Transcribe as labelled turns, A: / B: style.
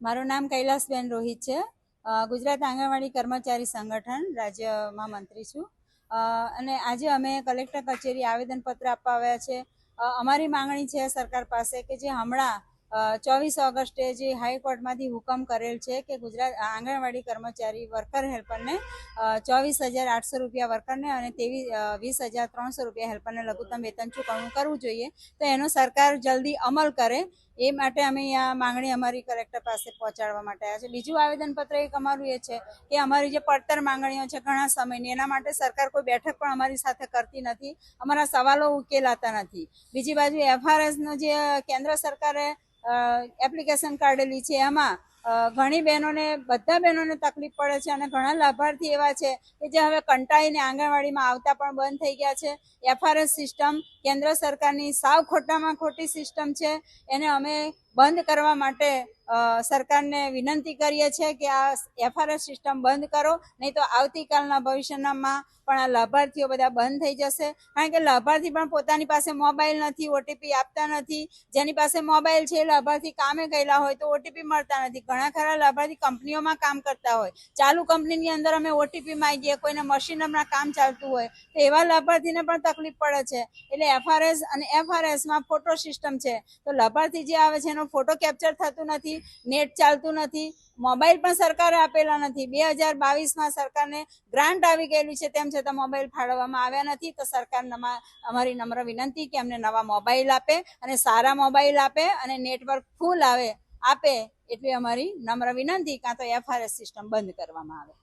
A: મારું નામ કૈલાસબેન રોહિત છે. ગુજરાત આંગણવાડી કર્મચારી સંગઠન રાજ્યમાં મંત્રી છું. અને આજે અમે કલેક્ટર કચેરી આવેદનપત્ર આપવા આવ્યા છે. અમારી માંગણી છે સરકાર પાસે કે જે હમણાં ચોવીસ ઓગસ્ટે જે હાઈકોર્ટમાંથી હુકમ કરેલ છે કે ગુજરાત આંગણવાડી કર્મચારી વર્કર હેલ્પરને ચોવીસ હજાર આઠસો રૂપિયા વર્કરને અને તેવી વીસ હજાર ત્રણસો રૂપિયા હેલ્પરને લઘુત્તમ વેતન ચૂકવણું કરવું જોઈએ. તો એનો સરકાર જલ્દી અમલ કરે. એ માટે અમે આ માંગણી અમારી કલેક્ટર પાસે પહોંચાડવા માટે આવ્યા છે. બીજું આવેદનપત્ર એક અમારું એ છે કે અમારી જે પડતર માંગણીઓ છે ઘણા સમયની એના માટે સરકાર કોઈ બેઠક પણ અમારી સાથે કરતી નથી. અમારા સવાલો ઉકેલાતા નથી. બીજી બાજુ એફઆરએસનો જે કેન્દ્ર સરકારે એપ્લિકેશન કાઢેલી છે એમાં. ઘણી બહેનોને, બધા બહેનોને તકલીફ પડે છે અને ઘણા લાભાર્થી એવા છે કે જે હવે કંટાળીને આંગણવાડીમાં આવતા પણ બંધ થઈ ગયા છે. એફઆરએસ સિસ્ટમ કેન્દ્ર સરકારની સાવ ખોટામાં ખોટી સિસ્ટમ છે. એને અમે બંધ કરવા માટે સરકારને વિનંતી કરીએ છીએ કે આ એફઆરએસ સિસ્ટમ બંધ કરો. નહીં તો આવતીકાલના ભવિષ્યમાં પણ આ લાભાર્થીઓ બધા બંધ થઈ જશે. કારણ કે લાભાર્થી પણ પોતાની પાસે મોબાઈલ નથી ઓટીપી આપતા નથી. જેની પાસે મોબાઈલ છે, એ લાભાર્થી કામે ગયેલા હોય તો ઓટીપી મળતા નથી. ઘણા ખરા લાભાર્થી કંપનીઓમાં કામ કરતા હોય. ચાલુ કંપનીની અંદર અમે ઓટીપી માંગીએ, કોઈને મશીન હમણાં કામ ચાલતું હોય, તો એવા લાભાર્થીને પણ તકલીફ પડે છે. એટલે એફઆરએસ અને એફઆરએસમાં ફોટો સિસ્ટમ છે. તો લાભાર્થી જે આવે છે, એનો ફોટો કેપ્ચર થતું નથી, નેટ ચાલતું નથી મોબાઈલ પણ સરકારે આપેલા નથી. બે હજાર બાવીસમાં સરકારને ગ્રાન્ટ આવી ગયેલી છે, તેમ છતાં મોબાઈલ ફાળવવામાં આવ્યા નથી. તો સરકાર અમારી નમ્ર વિનંતી કે અમને નવા મોબાઈલ આપે અને સારા મોબાઈલ આપે અને નેટવર્ક ફૂલ આવે, આપે. એટલી અમારી નમ્ર વિનંતી કાં તો એફઆરએસ સિસ્ટમ બંધ કરવામાં આવે.